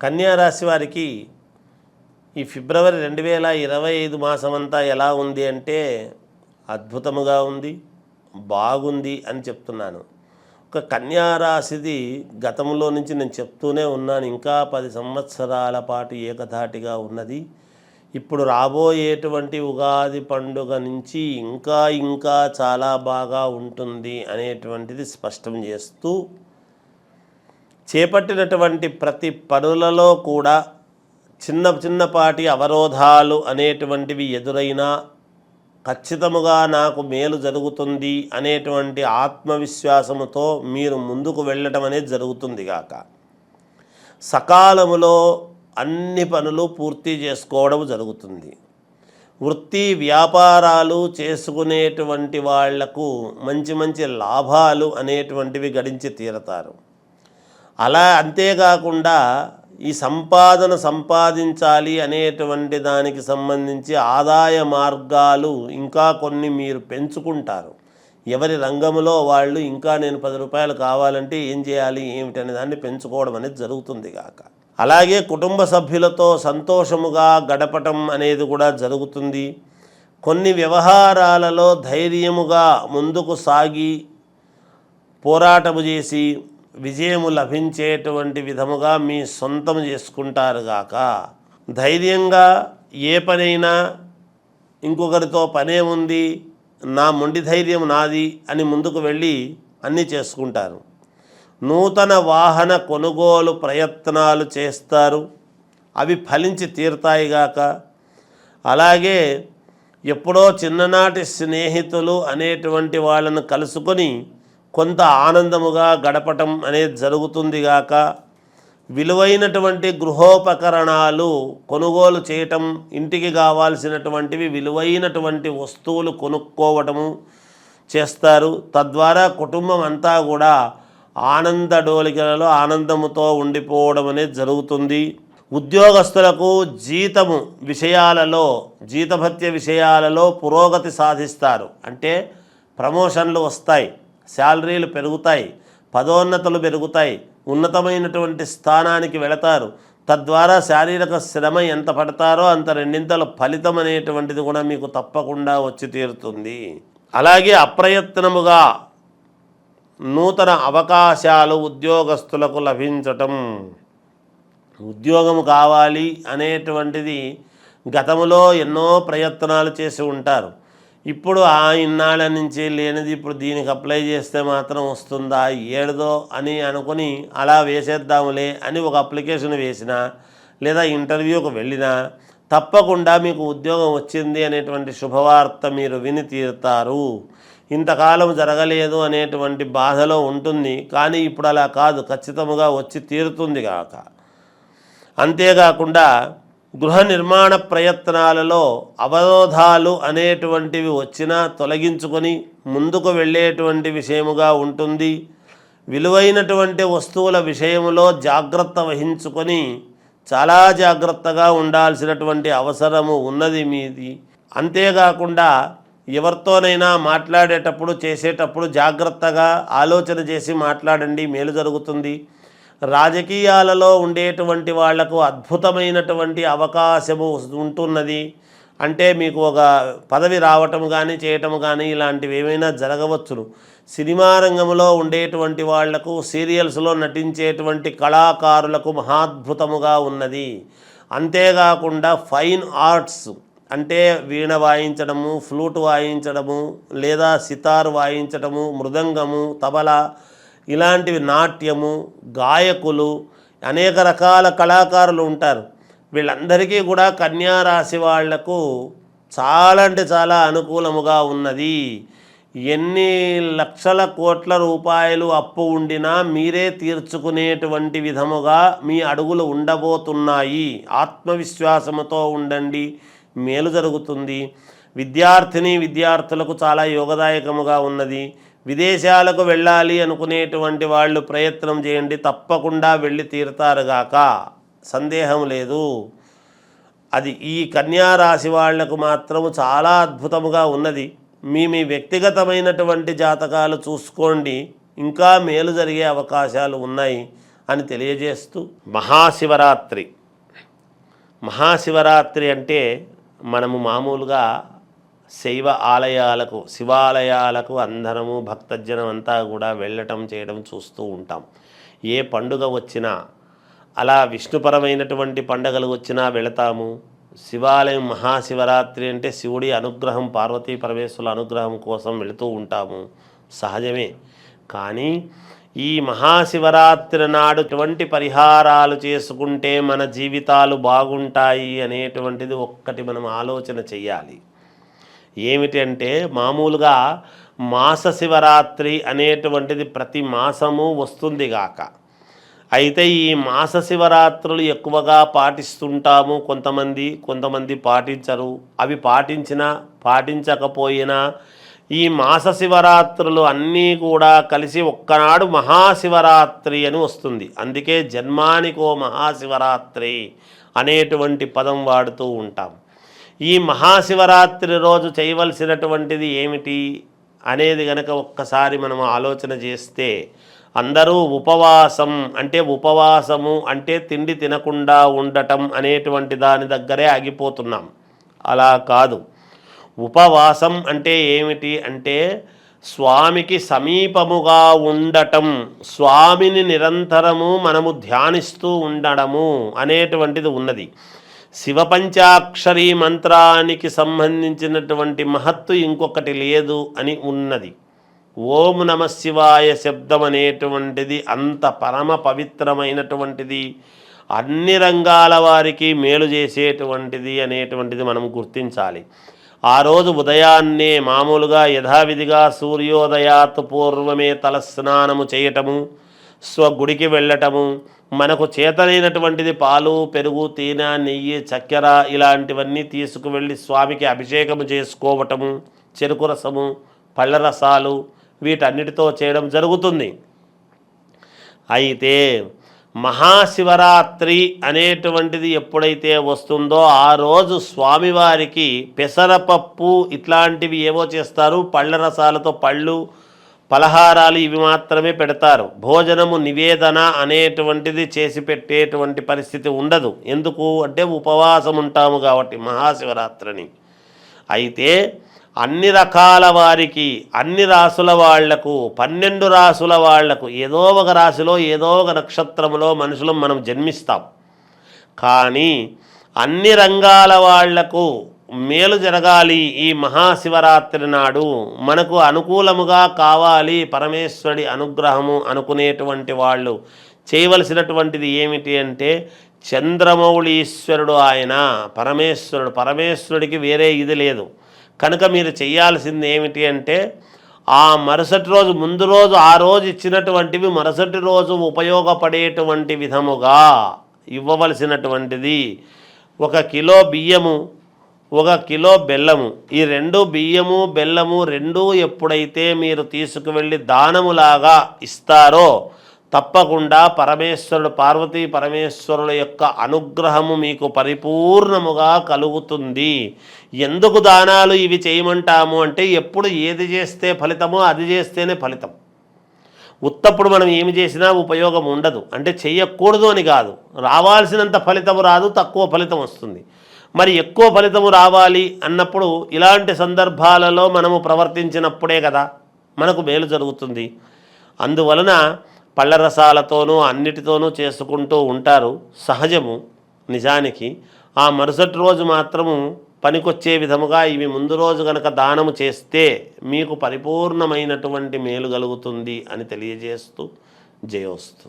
కన్యారాశి వారికి ఈ ఫిబ్రవరి రెండు వేల ఇరవై ఐదు మాసం అంతా ఎలా ఉంది అంటే అద్భుతముగా ఉంది బాగుంది అని చెప్తున్నాను. ఒక కన్యారాశిది గతంలో నుంచి నేను చెప్తూనే ఉన్నాను. ఇంకా పది సంవత్సరాల పాటు ఏకధాటిగా ఉన్నది. ఇప్పుడు రాబోయేటువంటి ఉగాది పండుగ నుంచి ఇంకా ఇంకా చాలా బాగా ఉంటుంది అనేటువంటిది స్పష్టం చేస్తూ చేపట్టినటువంటి ప్రతి పనులలో కూడా చిన్న చిన్నపాటి అవరోధాలు అనేటువంటివి ఎదురైనా ఖచ్చితముగా నాకు మేలు జరుగుతుంది అనేటువంటి ఆత్మవిశ్వాసముతో మీరు ముందుకు వెళ్ళటం అనేది జరుగుతుంది గాక. సకాలములో అన్ని పనులు పూర్తి చేసుకోవడం జరుగుతుంది. వృత్తి వ్యాపారాలు చేసుకునేటువంటి వాళ్ళకు మంచి మంచి లాభాలు అనేటువంటివి గడించి తీరతారు. అలా అంతేకాకుండా ఈ సంపాదన సంపాదించాలి అనేటువంటి దానికి సంబంధించి ఆదాయ మార్గాలు ఇంకా కొన్ని మీరు పెంచుకుంటారు. ఎవరి రంగంలో వాళ్ళు ఇంకా నేను పది రూపాయలు కావాలంటే ఏం చేయాలి ఏమిటనే దాన్ని పెంచుకోవడం అనేది జరుగుతుంది కాక అలాగే కుటుంబ సభ్యులతో సంతోషముగా గడపటం అనేది కూడా జరుగుతుంది. కొన్ని వ్యవహారాలలో ధైర్యముగా ముందుకు సాగి పోరాటము చేసి విజయము లభించేటువంటి విధముగా మీ సొంతం చేసుకుంటారు గాక. ధైర్యంగా ఏ పనైనా ఇంకొకరితో పనే ఉంది నా మొండి ధైర్యం నాది అని ముందుకు వెళ్ళి అన్నీ చేసుకుంటారు. నూతన వాహన కొనుగోలు ప్రయత్నాలు చేస్తారు. అవి ఫలించి తీరుతాయిగాక అలాగే ఎప్పుడో చిన్ననాటి స్నేహితులు అనేటువంటి వాళ్ళను కలుసుకొని కొంత ఆనందముగా గడపటం అనేది జరుగుతుంది గాక విలువైనటువంటి గృహోపకరణాలు కొనుగోలు చేయటం ఇంటికి కావాల్సినటువంటివి విలువైనటువంటి వస్తువులు కొనుక్కోవటము చేస్తారు. తద్వారా కుటుంబం అంతా కూడా ఆనంద డోలికలలో ఆనందముతో ఉండిపోవడం అనేది జరుగుతుంది. ఉద్యోగస్తులకు జీతము విషయాలలో జీతభత్య విషయాలలో పురోగతి సాధిస్తారు. అంటే ప్రమోషన్లు వస్తాయి. శాలరీలు పెరుగుతాయి పదోన్నతులు పెరుగుతాయి ఉన్నతమైనటువంటి స్థానానికి వెళతారు. తద్వారా శారీరక శ్రమ ఎంత పడతారో అంత రెండింతల ఫలితం అనేటువంటిది కూడా మీకు తప్పకుండా వచ్చి తీరుతుంది. అలాగే అప్రయత్నముగా నూతన అవకాశాలు ఉద్యోగస్తులకు లభించటం. ఉద్యోగం కావాలి అనేటువంటిది గతంలో ఎన్నో ప్రయత్నాలు చేసి ఉంటారు. ఇప్పుడు ఆ ఇన్నాళ్ళ నుంచి లేనిది ఇప్పుడు దీనికి అప్లై చేస్తే మాత్రం వస్తుందా? ఏడుదో అని అనుకుని అలా వేసేద్దాములే అని ఒక అప్లికేషన్ వేసినా లేదా ఇంటర్వ్యూకి వెళ్ళినా తప్పకుండా మీకు ఉద్యోగం వచ్చింది అనేటువంటి శుభవార్త మీరు విని తీరుతారు. ఇంతకాలం జరగలేదు అనేటువంటి బాధలో ఉంటుంది. కానీ ఇప్పుడు అలా కాదు. ఖచ్చితముగా వచ్చి తీరుతుంది కాక అంతేకాకుండా గృహ నిర్మాణ ప్రయత్నాలలో అవరోధాలు అనేటువంటివి వచ్చినా తొలగించుకొని ముందుకు వెళ్ళేటువంటి విషయముగా ఉంటుంది. విలువైనటువంటి వస్తువుల విషయంలో జాగ్రత్త వహించుకొని చాలా జాగ్రత్తగా ఉండాల్సినటువంటి అవసరము ఉన్నది మీది. అంతేకాకుండా ఎవరితోనైనా మాట్లాడేటప్పుడు చేసేటప్పుడు జాగ్రత్తగా ఆలోచన చేసి మాట్లాడండి మేలు జరుగుతుంది. రాజకీయాలలో ఉండేటువంటి వాళ్ళకు అద్భుతమైనటువంటి అవకాశము ఉంటున్నది. అంటే మీకు ఒక పదవి రావటం కానీ చేయటం కానీ ఇలాంటివి ఏమైనా జరగవచ్చును. సినిమా రంగంలో ఉండేటువంటి వాళ్ళకు సీరియల్స్లో నటించేటువంటి కళాకారులకు మహాద్భుతముగా ఉన్నది. అంతేకాకుండా ఫైన్ ఆర్ట్స్ అంటే వీణ వాయించడము ఫ్లూట్ వాయించడము లేదా సితార్ వాయించడము మృదంగము తబలా ఇలాంటివి నాట్యము గాయకులు అనేక రకాల కళాకారులు ఉంటారు. వీళ్ళందరికీ కూడా కన్యా రాశి వాళ్ళకు చాలా అంటే చాలా అనుకూలముగా ఉన్నది. ఎన్ని లక్షల కోట్ల రూపాయలు అప్పు ఉండినా మీరే తీర్చుకునేటువంటి విధముగా మీ అడుగులు ఉండబోతున్నాయి. ఆత్మవిశ్వాసముతో ఉండండి. మేలు జరుగుతుంది. విద్యార్థిని విద్యార్థులకు చాలా యోగదాయకముగా ఉన్నది. విదేశాలకు వెళ్ళాలి అనుకునేటువంటి వాళ్ళు ప్రయత్నం చేయండి తప్పకుండా వెళ్ళి తీరుతారుగాక సందేహం లేదు. అది ఈ కన్యా రాశి వాళ్ళకు మాత్రము చాలా అద్భుతముగా ఉన్నది. మీ మీ వ్యక్తిగతమైనటువంటి జాతకాలు చూసుకోండి. ఇంకా మేలు జరిగే అవకాశాలు ఉన్నాయి అని తెలియజేస్తూ మహాశివరాత్రి. మహాశివరాత్రి అంటే మనము మామూలుగా శైవ ఆలయాలకు శివాలయాలకు అందరము భక్తజనం అంతా కూడా వెళ్ళటం చేయడం చూస్తూ ఉంటాం. ఏ పండుగ వచ్చినా అలా విష్ణుపరమైనటువంటి పండుగలు వచ్చినా వెళతాము. శివాలయం మహాశివరాత్రి అంటే శివుడి అనుగ్రహం పార్వతీ పరమేశ్వరుల అనుగ్రహం కోసం వెళుతూ ఉంటాము. సహజమే. కానీ ఈ మహాశివరాత్రి నాడు ఎటువంటి పరిహారాలు చేసుకుంటే మన జీవితాలు బాగుంటాయి అనేటువంటిది ఒక్కటి మనం ఆలోచన చెయ్యాలి. ఏమిటంటే మామూలుగా మాస శివరాత్రి అనేటువంటిది ప్రతి మాసము వస్తుంది గాక. అయితే ఈ మాస శివరాత్రులు ఎక్కువగా పాటిస్తుంటాము కొంతమంది కొంతమంది పాటించరు. అవి పాటించినా పాటించకపోయినా ఈ మాస శివరాత్రులు అన్నీ కూడా కలిసి ఒక్కనాడు మహాశివరాత్రి అని వస్తుంది. అందుకే జన్మానికో మహాశివరాత్రి అనేటువంటి పదం వాడుతూ ఉంటాం. ఈ మహాశివరాత్రి రోజు చేయవలసినటువంటిది ఏమిటి అనేది గనక ఒక్కసారి మనం ఆలోచన చేస్తే అందరూ ఉపవాసం అంటే ఉపవాసము అంటే తిండి తినకుండా ఉండటం అనేటువంటి దాని దగ్గరే ఆగిపోతున్నాం. అలా కాదు. ఉపవాసం అంటే ఏమిటి అంటే స్వామికి సమీపముగా ఉండటం స్వామిని నిరంతరము మనము ధ్యానిస్తూ ఉండడము అనేటువంటిది ఉన్నది. శివపంచాక్షరి మంత్రానికి సంబంధించినటువంటి మహత్తు ఇంకొకటి లేదు అని ఉన్నది. ఓం నమ శివాయ శబ్దం అనేటువంటిది అంత పరమ పవిత్రమైనటువంటిది అన్ని రంగాల వారికి మేలు చేసేటువంటిది అనేటువంటిది మనం గుర్తించాలి. ఆ రోజు ఉదయాన్నే మామూలుగా యథావిధిగా సూర్యోదయాత్ పూర్వమే తలస్నానము చేయటము స్వగుడికి వెళ్ళటము మనకు చేతనైనటువంటిది పాలు పెరుగు తేనె నెయ్యి చక్కెర ఇలాంటివన్నీ తీసుకువెళ్ళి స్వామికి అభిషేకము చేసుకోవటము చెరుకు రసము పళ్ళ రసాలు వీటన్నిటితో చేయడం జరుగుతుంది. అయితే మహాశివరాత్రి అనేటువంటిది ఎప్పుడైతే వస్తుందో ఆ రోజు స్వామివారికి పెసరపప్పు ఇట్లాంటివి ఏవో చేస్తారు. పళ్ళ రసాలతో పళ్ళు పలహారాలు ఇవి మాత్రమే పెడతారు. భోజనము నివేదన అనేటువంటిది చేసి పెట్టేటువంటి పరిస్థితి ఉండదు. ఎందుకు? అంటే ఉపవాసం ఉంటాము కాబట్టి మహాశివరాత్రిని. అయితే అన్ని రకాల వారికి అన్ని రాసుల వాళ్ళకు పన్నెండు రాసుల వాళ్ళకు ఏదో ఒక రాశిలో ఏదో ఒక నక్షత్రములో మనుషులు మనం జన్మిస్తాం. కానీ అన్ని రంగాల వాళ్ళకు మేలు జరగాలి ఈ మహాశివరాత్రి నాడు. మనకు అనుకూలముగా కావాలి పరమేశ్వరుడి అనుగ్రహము అనుకునేటువంటి వాళ్ళు. చేయవలసినటువంటిది ఏమిటి అంటే చంద్రమౌళీశ్వరుడు ఆయన పరమేశ్వరుడు. పరమేశ్వరుడికి వేరే ఇది లేదు. కనుక మీరు చేయాల్సింది ఏమిటి అంటే ఆ మరుసటి రోజు ముందు రోజు ఆ రోజు ఇచ్చినటువంటివి మరుసటి రోజు ఉపయోగపడేటువంటి విధముగా ఇవ్వవలసినటువంటిది. ఒక కిలో బియ్యము ఒక కిలో బెల్లము. ఈ రెండు బియ్యము బెల్లము రెండు ఎప్పుడైతే మీరు తీసుకువెళ్ళి దానములాగా ఇస్తారో తప్పకుండా పరమేశ్వరుడు పార్వతీ పరమేశ్వరుల యొక్క అనుగ్రహము మీకు పరిపూర్ణముగా కలుగుతుంది. ఎందుకు దానాలు ఇవి చేయమంటాము అంటే ఎప్పుడు ఏది చేస్తే ఫలితమో అది చేస్తేనే ఫలితం. ఉత్తప్పుడు మనం ఏమి చేసినా ఉపయోగం ఉండదు. అంటే చెయ్యకూడదు అని కాదు. రావాల్సినంత ఫలితం రాదు తక్కువ ఫలితం వస్తుంది. మరి ఎక్కువ ఫలితము రావాలి అన్నప్పుడు ఇలాంటి సందర్భాలలో మనము ప్రవర్తించినప్పుడే కదా మనకు మేలు జరుగుతుంది. అందువలన పళ్ళ రసాలతోనూ అన్నిటితోనూ చేసుకుంటూ ఉంటారు సహజము నిజానికి. ఆ మరుసటి రోజు మాత్రము పనికొచ్చే విధముగా ఇవి ముందు రోజు గనక దానము చేస్తే మీకు పరిపూర్ణమైనటువంటి మేలు కలుగుతుంది అని తెలియజేస్తూ జయోస్తు.